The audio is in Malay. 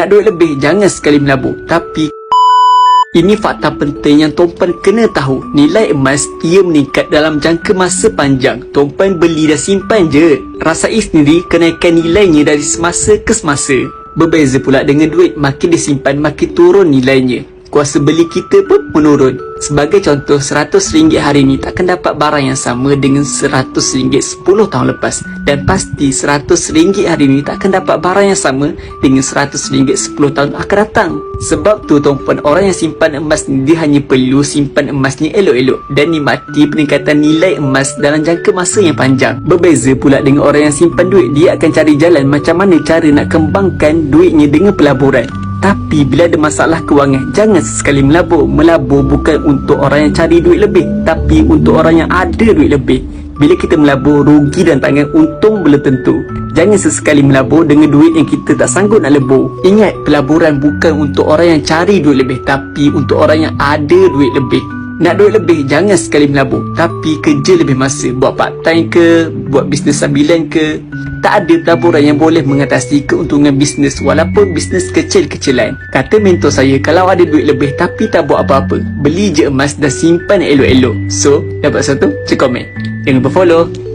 Nak duit lebih, jangan sekali melabur. Tapi ini fakta penting yang Tompan kena tahu. Nilai emas ia meningkat dalam jangka masa panjang. Tompan beli dan simpan je. Rasai sendiri kenaikan nilainya dari semasa ke semasa. Berbeza pula dengan duit, makin disimpan makin turun nilainya. Kuasa beli kita pun menurun. Sebagai contoh, RM100 hari ini takkan dapat barang yang sama dengan RM100 10 tahun lepas. Dan pasti RM100 hari ini takkan dapat barang yang sama dengan RM100 10 tahun akan datang. Sebab tu tuan-puan, orang yang simpan emas ni dia hanya perlu simpan emasnya elok-elok dan nikmati peningkatan nilai emas dalam jangka masa yang panjang. Berbeza pula dengan orang yang simpan duit, dia akan cari jalan macam mana cara nak kembangkan duitnya dengan pelaburan. Tapi bila ada masalah kewangan, jangan sesekali melabur. Melabur bukan untuk orang yang cari duit lebih, tapi untuk orang yang ada duit lebih. Bila kita melabur, rugi dan tangan untung belum tentu. Jangan sesekali melabur dengan duit yang kita tak sanggup nak lebur. Ingat, pelaburan bukan untuk orang yang cari duit lebih, tapi untuk orang yang ada duit lebih. Nak duit lebih, jangan sekali melabur. Tapi kerja lebih masa. Buat part time ke, buat bisnes sambilan ke. Tak ada pelaburan yang boleh mengatasi keuntungan bisnes walaupun bisnes kecil-kecilan. Kata mentor saya, kalau ada duit lebih tapi tak buat apa-apa, beli je emas dan simpan elok-elok. So, dapat satu? Cek komen. Jangan lupa follow.